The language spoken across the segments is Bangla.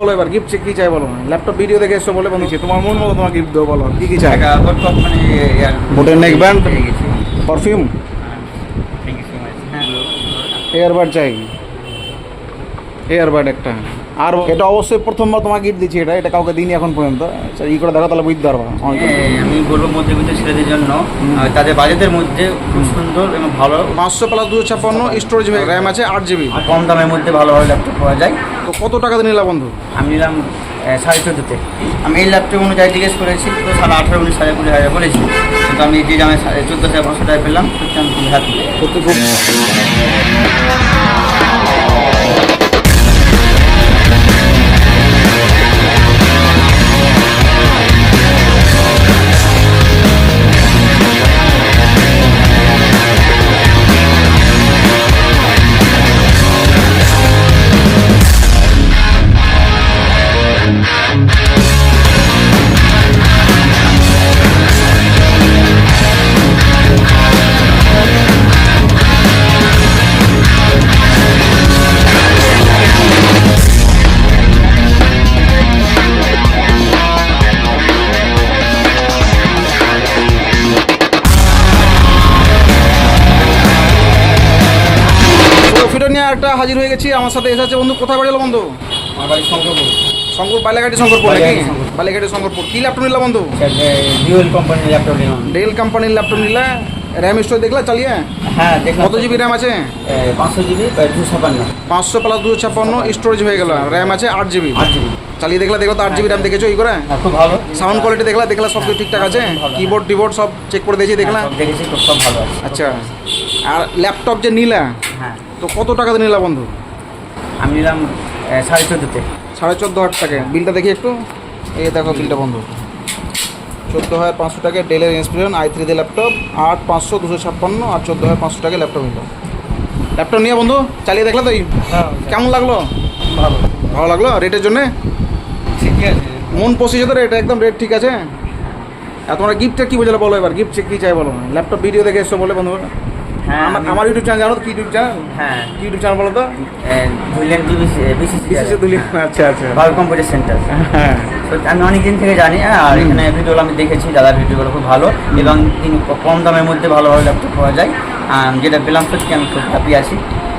বলো এবার গিফট কি চাই বলো? ল্যাপটপ ভিডিও দেখে এসো বলে বলছি তোমার মন মতো তোমার গিফট দেবো বলো কি কি চাই? মানে বোটের neck band? পারফিউম এয়ারবাড চাই। এয়ারবাড একটা। আর এটা অবশ্যই প্রথমবার তোমাকে গিফট দিচ্ছি এটা এটা কাউকে দিইনি এখন পর্যন্ত। আচ্ছা, ই করে দেখো তাহলে বুঝতে পারবা। আমি বলব মধ্যবিত্ত ছেলেদের জন্য তাদের বাজেটের মধ্যে খুব সুন্দর এবং ভালো। পাঁচশো প্লাস দুশো ছাপ্পান্ন স্টোরেজ র্যাম আছে আট জিবি কম দামের মধ্যে ভালো ভালো ল্যাপটপ পাওয়া যায়। তো কত টাকা দিয়ে নিলা বন্ধু? আমি নিলাম সাড়ে চোদ্দোতে। আমি এই ল্যাপটপ অনুযায়ী জিজ্ঞেস করেছি তো সাড়ে আঠারো উনিশ সাড়ে কুড়ি হাজার বলেছি। কিন্তু আমি যে দামে সাড়ে চোদ্দ হাজার পাঁচশো টাকা পেলাম সত্যি আমি খুব হ্যাপি একটা হাজির হয়ে গেছি আমার সাথে এসেছে বন্ধু। কোথায় বাড়ি বন্ধু? আমার বাড়ি শঙ্করপুর। শঙ্কর বালিঘাটি শঙ্করপুর নাকি? বালিঘাটি শঙ্করপুর। কি ল্যাপটপ নিলা বন্ধু? ডিউয়েল কোম্পানির ল্যাপটপ নিলাম। ডেল কোম্পানির ল্যাপটপ নিলা। র্যাম স্টোর দেখলা চালিয়ে? হ্যাঁ কত জিবি র্যাম আছে? পাঁচশো জিবি দুশো ছাপান্ন। পাঁচশো প্লাস দুশো ছাপ্পান্ন স্টোরেজ হয়ে গেল। র্যাম আছে আট জিবি আট জিবি চালিয়ে দেখলা দেখো তো আট জিবি র্যাম দেখেছ এই করে? হ্যাঁ, খুব ভালো। সাউন্ড কোয়ালিটি দেখলা দেখলা সব কিছু ঠিকঠাক আছে। কিবোর্ড টিবোর্ড সব চেক করে দিয়েছি দেখলা? হ্যাঁ, দেখেছি সব ভালো আচ্ছা। আর ল্যাপটপ যে নিলা? হ্যাঁ। তো কত টাকা দিয়ে নিলা বন্ধু? আমি নিলাম সাড়ে চোদ্দোতে। সাড়ে চোদ্দ হাজার টাকা। বিলটা দেখি একটু। এই দেখো বিলটা বন্ধু। চোদ্দ হাজার পাঁচশো টাকা ডেলের ইন্সপিরেশন আই থ্রি দিয়ে ল্যাপটপ আট পাঁচশো দুশো ছাপ্পান্ন আর চোদ্দ হাজার পাঁচশো টাকা ল্যাপটপ নিল ল্যাপটপ নিয়ে বন্ধু চালিয়ে দেখলে তো এই? হ্যাঁ কেমন লাগল? ভালো। ভালো লাগল? রেটের জন্যে? ঠিকই আছে। মন পঁচিশ তো রেট একদম রেট ঠিক আছে। আর তোমরা গিফটটা কী বোঝালো বলো এবার? গিফট কী চাই বলো? ল্যাপটপ ভিডিও দেখে এসো বলে বন্ধু। হ্যাঁ আমার ইউটিউব চ্যানেল জানো কি ইউটিউব চ্যানেল হ্যাঁ। কি ইউটিউব চ্যানেল বলো তো? ধুইলেন বিসিসি আচ্ছা আচ্ছা। ভালো কম্পিউটার সেন্টার হ্যাঁ। আমি অনেক দিন থেকে জানি হ্যাঁ, আর এখানে ভিডিওগুলো আমি দেখেছি দাদার ভিডিওগুলো খুব ভালো এবং কম দামের মধ্যে ভালো ভালো ল্যাপটপ পাওয়া যায়। যেটা পেলাম সত্যি আমি খুব হ্যাপি আছি।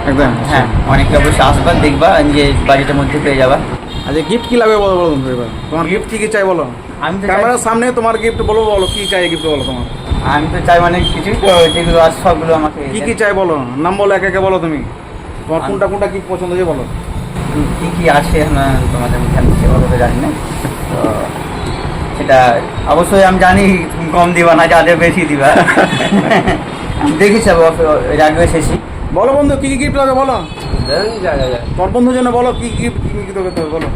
একদম। হ্যাঁ অনেকে অবশ্যই আসবা দেখবা যে বাজেটের মধ্যে পেয়ে যাবা। আচ্ছা গিফট কি লাগবে বলো বলো এবার। তোমার গিফট কি কি চাই বলো? আমি ক্যামেরার সামনে তোমার গিফট বলো বলো কি চাই গিফট বলো তোমার? আমি তো চাই অনেক কিছু তো যেগুলো আছে সবগুলো আমাকে কি কি চাই বলো? নাম বলো একে একে বলো তুমি। তোমার কোনটা কোনটা কি পছন্দ হয়েছে বলো। কি কি আছে এখন তোমাদের মুখে আমি সেভাবে জানি না। তো সেটা অবশ্যই আমি জানি তুমি কম দিবা না যাদের বেশি দিবা। আমি দেখেছি এর এসেছি। বলো বন্ধু কি কি গিফট লাগবে বলো? তোর বন্ধুর জন্য বলো কি গিফট কি কি তোকে বলো।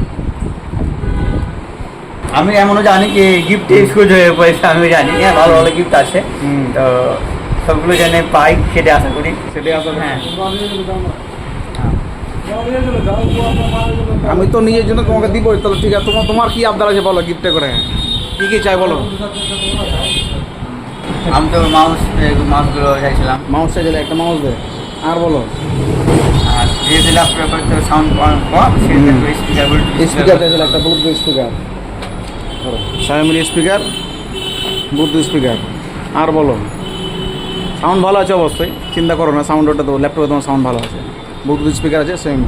আমি এমনও জানি যে গিফট ইউজ হয়ে পয়সা আমি জানি। হ্যাঁ ভালো ভালো গিফট আছে। তো সবগুলো জেনে পাই সেটা আশা করি। সেটাই আসলে হ্যাঁ। আমি তো নিজের জন্য তোমাকে দিব তাহলে ঠিক আছে তোমার তোমার কি আবদার আছে বলো গিফটে করে? কি কি চাই বলো? আমি তো মাউস মাউসগুলো চাইছিলাম। মাউস চাইছিলে একটা মাউস দে। আর বলো। আর যেহেতু ল্যাপটপের তো সাউন্ড কম স্পিকার স্পিকার চাইছিলে একটা ব্লুটুথ স্পিকার সাইমিল স্পিকার ব্লুটুথ স্পিকার আর বলো সাউন্ড ভালো আছে অবশ্যই চিন্তা করো না সাউন্ড ওটা তো ল্যাপটপে তোমার সাউন্ড ভালো আছে। ব্লুটুথ স্পিকার আছে সেম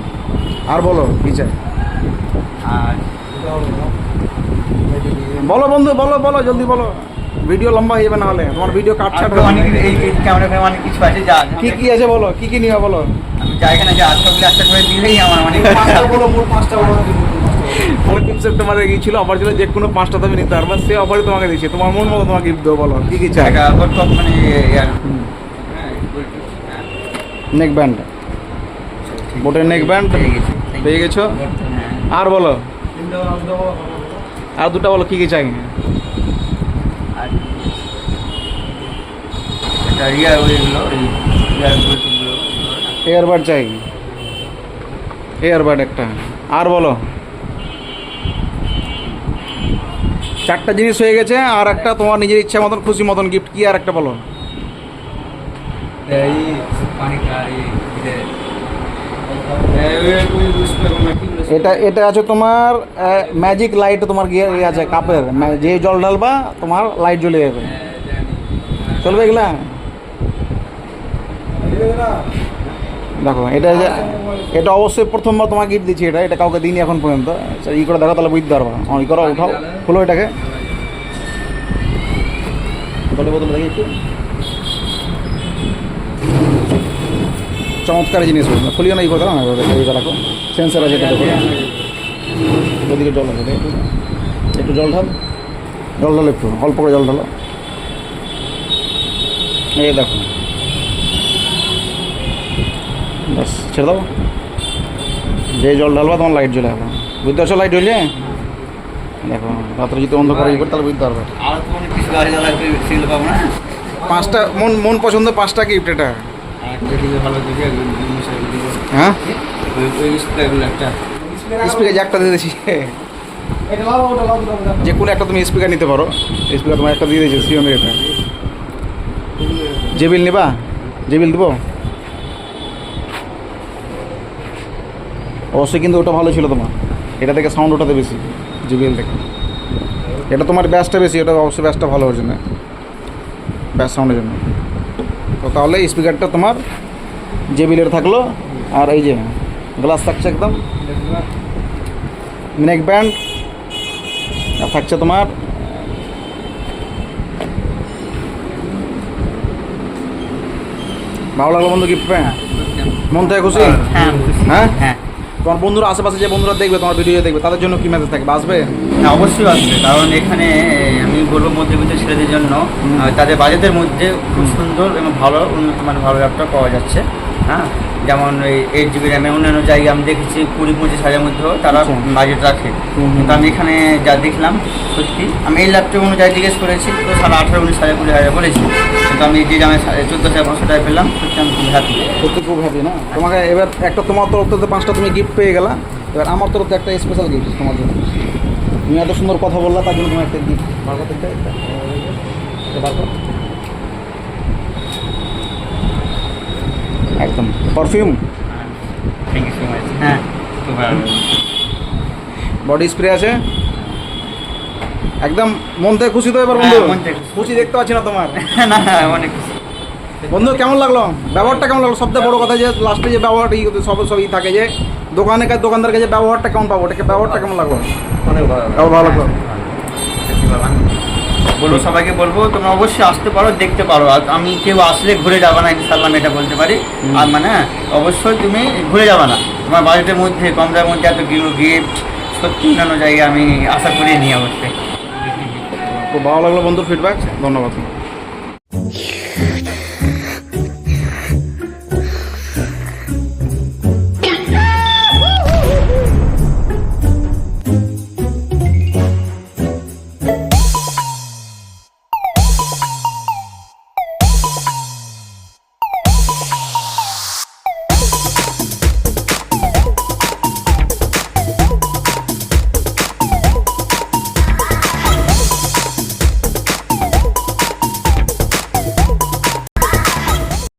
আর বলো কি চাই? আর বলো বন্ধু বলো বলো জলদি বলো। ভিডিও লম্বা হয়ে যাবে না হলে তোমার ভিডিও কাট ছাড়বে অনেক এই ক্যামেরা ফ্যামেরা অনেক কিছু আছে যা কি কি আছে বলো কি কি নিবে বলো? আমি যাই এখানে যা সবগুলো একটা করে দিলেই আমার অনেক পাঁচটা বলো মোট পাঁচটা বলো। পঁচিশ সেপ্টেম্বরে গিয়েছিল অফার ছিল যে কোনো পাঁচটা তুমি নিতে পারবে সে অফারই তোমাকে দিয়েছে। তোমার মন মতো তোমাকে গিফট দেবো বলো কি কি চাই? মানে নেক ব্যান্ড বোটের নেক ব্যান্ড পেয়ে গেছি। হ্যাঁ। আর বলো। আর দুটো বলো কি কি চাই? এয়ারবাড চাই। এয়ারবাড একটা। আর বলো। চারটা জিনিস হয়ে গেছে আর একটা তোমার নিজের ইচ্ছা মতন খুশি মতন গিফট কি আর একটা বলো। এটা এটা আছে তোমার ম্যাজিক লাইট তোমার গিয়ে আছে কাপের। যে জল ঢালবা তোমার লাইট জ্বলে যাবে। চলবে এগুলা? দেখো এটা যে এটা অবশ্যই প্রথমবার তোমাকে গিফট দিচ্ছি এটা এটা কাউকে দিইনি এখন পর্যন্ত। আচ্ছা, ই করে দেখো তাহলে বুঝতে পারবা। হ্যাঁ ই করো উঠাও খুলো এটাকে। বোতল দেখি একটু। চমৎকার জিনিস খুলিও না ই করে দাও না এই রাখো সেন্সার আছে এটা দেখো। ওদিকে জল আছে একটু জল ঢাল। জল ঢাল একটু অল্প করে জল ঢালো। এই দেখো। বাস ছেড়ে দাও। যে জল ঢালবা তোমার লাইট জ্বলে যাবে বুঝতে পারছ লাইট জ্বলছে? দেখো রাত্রে যদি অন্ধকার ই করে তাহলে বুঝতে পারবে। পাঁচটা মন মন পছন্দ পাঁচটা গিফট এটা। হ্যাঁ? স্পিকার যে একটা দিয়ে দিয়েছি। যে কোনো একটা তুমি স্পিকার নিতে পারো। স্পিকার তোমার একটা দিয়ে দিয়েছি সিওমের এটা। জেবিল নেবা? জেবিল দেবো? অবশ্যই কিন্তু ওটা ভালো ছিল তোমার। এটা থেকে সাউন্ড ওটাতে বেশি জেবিএল থেকে এটা তোমার ব্যাসটা বেশি এটা অবশ্যই ব্যাসটা ভালো ওর জন্য। ব্যাস সাউন্ডের জন্য। তো তাহলে স্পিকারটা তোমার জেবিলের থাকল আর এই যে গ্লাস থাকছে একদম। নেক ব্যান্ড আর থাকছে তোমার ভালো লাগল বন্ধু কি প্যান্ট মন থেকে খুশি। হ্যাঁ? হ্যাঁ? তোমার বন্ধুরা আশেপাশে যে বন্ধুরা দেখবে তোমার ভিডিও দেখবে তাদের জন্য কি মেসেজ থাকবে? আসবে? হ্যাঁ অবশ্যই আসবে কারণ এখানে আমি বলব মধ্যবিত্ত ছেলেদের জন্য তাদের বাজেটের মধ্যে খুব সুন্দর এবং ভালো উন্নত মানের ভালো ল্যাপটপ পাওয়া যাচ্ছে। হ্যাঁ? যেমন ওই এইট জিবি র্যামে অন্যান্য জায়গায় আমি দেখেছি কুড়ি পঁচিশ হাজারের মধ্যেও তারা আচ্ছা। বাজেট রাখে। হুম, হুম। কিন্তু আমি এখানে যা দেখলাম সত্যি আমি এই ল্যাপটপ অনুযায়ী জিজ্ঞেস করেছি তো সাড়ে আঠারো উনিশ হাজার কুড়ি হাজার বলেছি। কিন্তু আমি যে আমি চোদ্দ হাজার পাঁচশো টাকা পেলাম সত্যি আমি খুব হ্যাপি সত্যি খুব হ্যাপি না? তোমাকে এবার একটা তোমার তরফ থেকে পাঁচটা তুমি গিফট পেয়ে গেলা। এবার আমার তরফ থেকে একটা স্পেশাল গিফট তোমার জন্য। তুমি এত সুন্দর কথা বললা তার জন্য তোমার একটা গিফট বার করতে একটা এটা বার কর। একদম। Perfume thank you so much হ্যাঁ খুব ভালো বডি স্প্রে আছে? একদম মন থেকে খুশি তো এবার বন্ধু? হ্যাঁ, থেকে খুশি। দেখতে পাচ্ছি না তোমার। না অনেক। বন্ধু কেমন লাগল? ব্যবহারটা কেমন লাগল? সবথেকে বড় কথা যে লাস্টে যে ব্যবহারটা ই সব সবই থাকে যে দোকানে দোকানদার কাছে ব্যবহারটা কেমন পাবো ওটাকে ব্যবহারটা কেমন লাগল? অনেক ভালো ভালো লাগল। বলব সবাইকে বলব তোমরা অবশ্যই আসতে পারো দেখতে পারো। আর আমি কেউ আসলে ঘুরে যাবে না ইনশাল্লাহ আমি এটা বলতে পারি। আর মানে অবশ্যই তুমি ঘুরে যাবে না। তোমার বাজেটের মধ্যে কম দামের মধ্যে এত গিফট সত্যি অন্যান্য জায়গায় আমি আশা করি নিয়ে অবশ্যই। খুব ভালো লাগল বন্ধু ফিডব্যাক ধন্যবাদ।